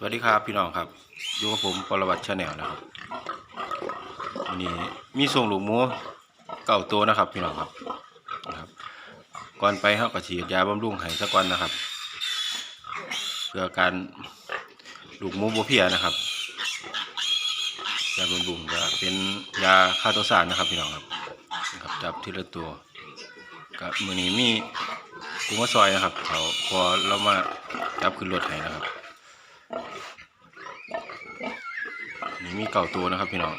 สวัสดีครับพี่น้องครับอยู่กับผมปรวัติชาแนลนะครับวันนี้มีส่งลูกหมูเก่าตัวนะครับ พี่น้องครับนะครับก่อนไปเขาก็ฉีดยาบำรุงให้สักวันนะครับ เพื่อการลูกหมูบัวเพียนะครับยาบำรุงจะเป็นยาฆ่าตัวสารนะครับพี่น้องครับนะครับจับทีละตัวกับมือนี้มีกุ้งมะซอยนะครับเขาพอเรามาจับขึ้นรถให้นะครับ นี่มีเก่าตัวนะครับพี่น้อง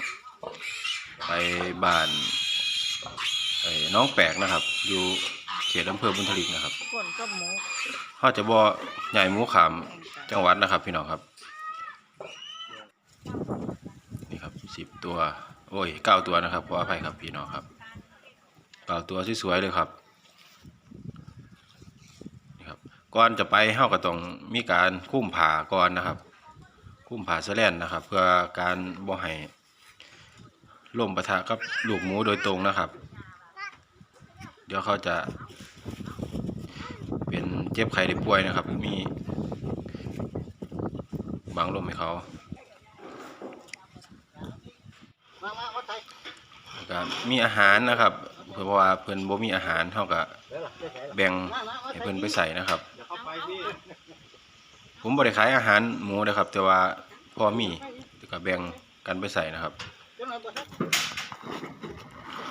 ไปบ้านไอ้น้องแปลกนะครับ อยู่เขตอำเภอบุญทลิกนะครับคนก็หมูเขาจะบ่อใหญ่หมูขามจังหวัดนะครับพี่น้องครับ นี่ครับสิบตัว โอ้ยเก้าตัวนะครับขออภัยครับพี่น้องครับเก้าตัวสวยๆเลยครับนี่ครับก่อนจะไปเฮาก็ต้องมีการคุ้มผ่าก่อนนะครับ คุ้มผ่าแสแลนนะครับ เพื่อการบ่ให้ล่มปะทะกับลูกหมูโดยตรงนะครับ เดี๋ยวเขาจะ เป็นเจ็บไข้ได้ป่วยนะครับ มีบางลมให้เขาแล้วก็มีอาหารนะครับ เพราะว่าเพิ่อนบ่มีอาหารเท่ากับแบ่งให้เพิ่อนไปใส่นะครับ ผมบ่ได้ขายอาหารหมูนะครับ แต่ว่าพอมีก็แบ่งกันไปใส่นะครับ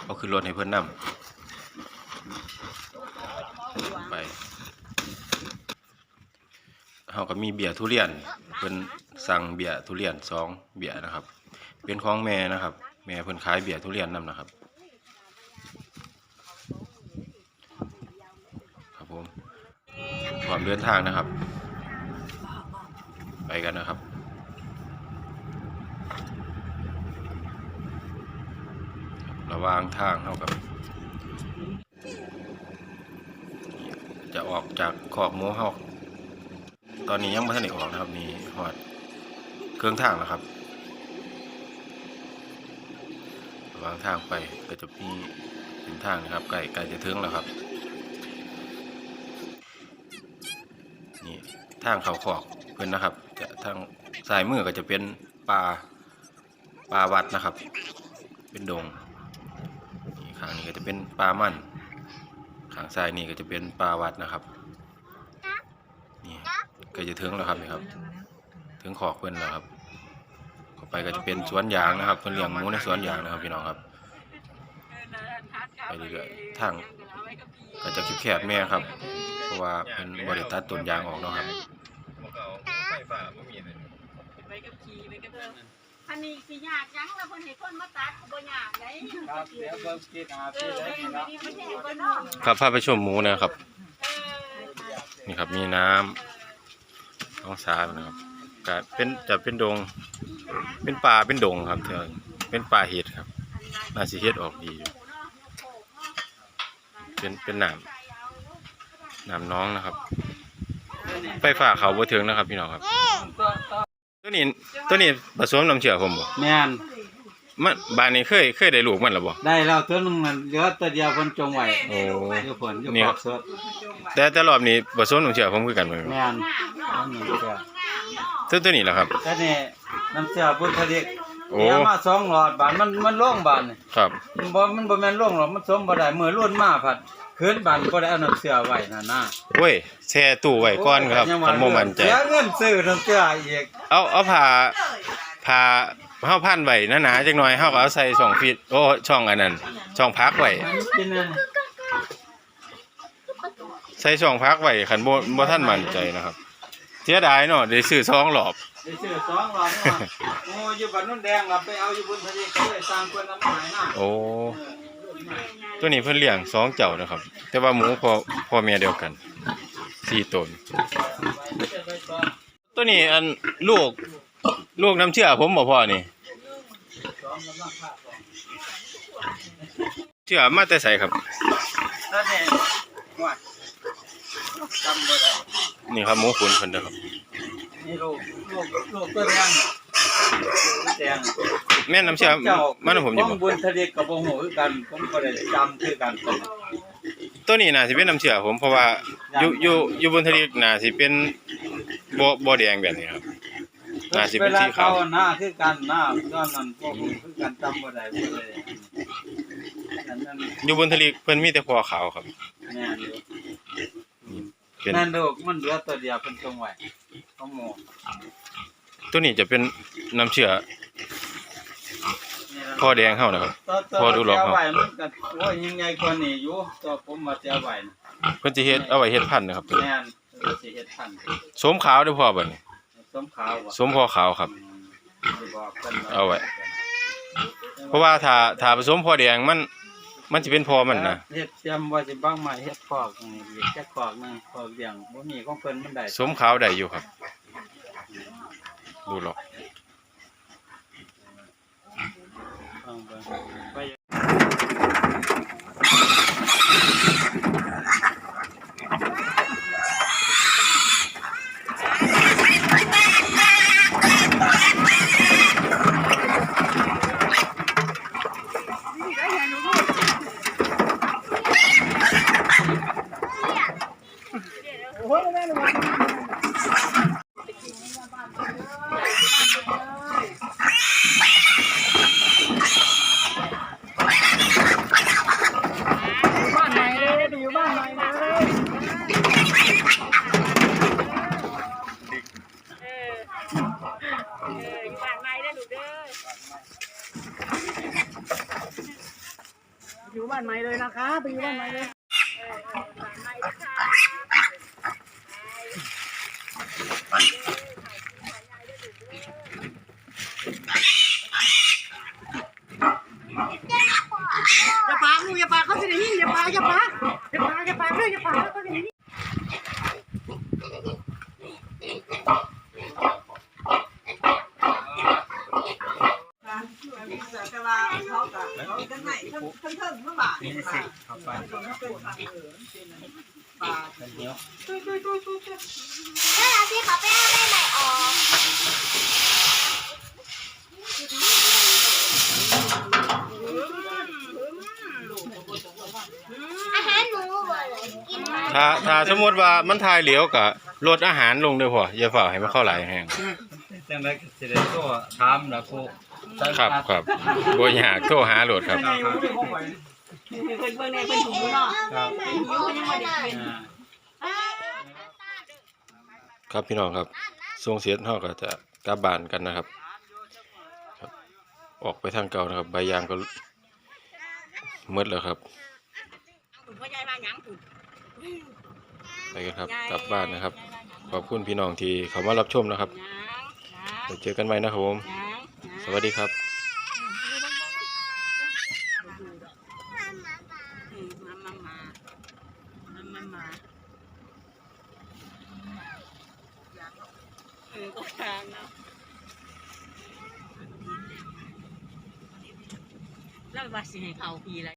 เอาขึ้นรถให้เพิ่นนํไปเฮาก็มีเบียร์ทุเรียนเพิ่นสั่งเบียร์ทุเรียนสองเบียร์นะครับ เป็นของแม่นะครับ แม่เพิ่นขายเบียร์ทุเรียนนํนะครับ ครับผมความเดินทางนะครับ ไปกันนะครับระวางทางเท่ากับ จะออกจากขอกหมูเฮาตอนนี้ยังไม่ทันได้ออกนะครับนี่หอดเครื่องทางแล้วครับระวางทางไปก็จะมีเป็นทางนะครับใกล้ใกล้จะถึงแล้วครับนี่ทางเขาขอกเพื่อนนะครับ ทางซ้ายมือก็จะเป็นป่าป่าวัดนะครับ เป็นดงข้างนี้ก็จะเป็นป่ามันข้างซ้ายนี่ก็จะเป็นป่าวัดนะครับนี่ก็จะถึงแล้วครับนี่ครับ ถึงขอกเพื่อนแล้วครับเข้าไปก็จะเป็นสวนยางนะครับเพื่อนเลี้ยงหมูในสวนยางนะครับพี่น้องครับไปเรื่อยๆทางก็จะแคบๆแม่ครับ เพราะว่าเป็นบริตัดต้นยางออกเนาะครับ กับขี่ไปกับเธออันนี้สิยากจังแล้วคนให้คนมาตัดก็บ่ยากเลยครับเดี๋ยวเบิ่งกินหาเอที่อได้ไปนี่นี่เนาะมันแห้งบ่เนาะครับพาไปชมหมูนะครับ เออนี่ครับมีน้ำท้องสานะครับก็เป็นจะเป็นดง เป็นป่าเป็นดงครับเธอเป็นป่าเห็ดครับ น่าสิเห็ดออกดีอยู่เป็นเป็นน้ำน้ำน้องนะครับ ไฟฟ้าเขาบ่ถึงนะครับ พี่น้องครับ ตัวนี้ตัวนี้ผสมน้ำเชื่อผมบ่แม่นมันบ้านนี้เคยเคยได้ลูกมันหรือบ่ได้แล้วตัวหนึงมันเหลือตัวเดียวคนจงไว้โอ้อยู่ผลอยู่นี่ปครัอบกสดแต่แต่รอบนี้ผสมน้ำเชื่อผมคือกันบ่แม่นอันนี้ก็ตัวตัวนี้แหละครับแต่นี่น้ำเสือพุทธเด็กโอ้เดี๋ยวมาสองหลอดบานมันมันล่งบานนี่ครับมันบ่มันบ่แม่นล่งหรอกมันสมบ่ได้มื้อรุ่นมาผัด คืนบานบ่ได้เอาน้ำเสือไว้นั่นน่ะเว้ยแช่ตู้ไว้ก่อนครับยังว่าคันบ่มั่นใจ เสียเงินซื้อน้ำเสืออีกเอาเอาผ้าผ้าเฮาพันไว้หนาๆจักหน่อยเฮาก็เอาใส่ช่องฟิตโอ้ช่องอันนั้นช่องพักไว้มันเป็นอันใส่ช่องพักไว้คันบ่บ่ทันมั่นใจนะครับเสียดายเนาะได้ซื้อสองรอบได้ซื้อสองหลอดเนาะโอ้อยู่บ้านนุ่นแดงล่ะไปเอาอยู่บนทะเลก็เลยสร้างคนน้ำหายน่ะโอ้ ตัวนี้เพิ่นเลี้ยงสองเจ้านะครับ แต่ว่าหมูพ่อพ่อแม่เดียวกันสี่ตนตัวนี้อันลูกลูกน้ำเชื่อผมบ่พ่อนี่เชื่อมาแต่ไสครับนี่ครับหมูขุนเพิ่นเด้อครับนี่ลูกลูกลูกตัวแดงแดง แม่นน้ำเชื่อเจ้ามันนำผมอยู่ขบ่องบุญทะเลกับบ่ฮู้คือกันผมก็ได้จำคือกันตัวนี้ตัวนี้น่าสิเป็นน้ำเชื่อผมเพราะว่าอยู่อยู่อยู่บนทะเลน่าสิเป็นบ่บ่แดงแบบนี้ครับน่าสิเวเป็นลาสีขาเขาวหน้าคือกันหน้าตอนนั้นพวกผมคือกันจำบ่ได้บ่เลยอันนั้นอยู่บนทะเลเพิ่นมีแต่พอขาวครับแม่นอยู่เป็นนั่นลูกมันเหลือตัวเดียวเป็นตรงไว้เขาหมอตัวนี้จะเป็นน้ำเชื่อนี่ล่ะ พ่อแดงเฮานะครับตัวตัวพอดูหรอกเสียครับไว้มันก็โอ้ยยังไงกว่านี้อยู่ตัวผมมาเสียไว้น่ะเพิ่นสิเฮ็ดเอาไว้เฮ็ดพันธุ์นะครับตัวนี้แม่นเออสิเฮ็ดพันธุ์สมขาวเด้อพ่อบัดนี้สมขาวบ่สมพอขาวครับ อืมสิบอกพิ่นเอาไว้ เพราะว่าถ้าถ้าผสมพ่อแดงมัน มันสิเป็นพอมันนะเฮ็ดเตรียมว่าสิบ้างใหม่เฮ็ดคอกนี่อีกจักคอกหนึงคอกเลี้ยงบ่มีของเพิ่นมันได้สมขาวได้อยู่ครับ ดูหรอก ฟังเบิ่งไป บ้านใหม่เลยไปอยู่บ้านใหม่เลยเออเอออยู่บ้านใหม่ได้อลูกเด้ อยู่บ้านใหม่เลยนะคะไปอยู่บ้านใหม่เลยเออเออบ้านใหม่นะคะ อย่าปากลูกอย่าปากเขาสิได้ยินอย่าปากอย่าปากอย่าปากอย่าปากเลยอย่าปากเขาสิได้ยิน แต่ว่าเขาก็เขาจังไหนทั้งทั้งเทิงทั้งบาท นี่ นี่ สิ ค่ะ เข้าไป เขาเป็นฟังเออเป็ ปลาเดี๋ยวถ้าเราที่เขาไปเอาแม่ใหม่ออกอาหารหนูบ่เลยกินมาถ้าถ้าสมมติว่ามันทายเหลียวก็ลดอาหารลงเด้อพ่ออย่าฝ่าให้มันเข้าหลายแฮงจังได๋ก็สิได้โทรถามล่ะครู ครับครับบ่ยากโทรหาโหลดครับครับครับ เพิ่นเบิ่งในเพิ่นถุงเนาะครับครับพี่น้องครับทรงเสียนเฮาก็จะกลับบ้านกันนะครับครับ ออกไปทางเก่านะครับ ใบยางก็หมดแล้วครับ ไปกันครับ กลับบ้านนะครับ ขอบคุณพี่น้องที่เขามารับชมนะครับเจอกันใหม่นะครับผม ย สวัสดีครับมามามามามามาเออก็ทางนะแล้วว่าสิให้เขาพีอะไร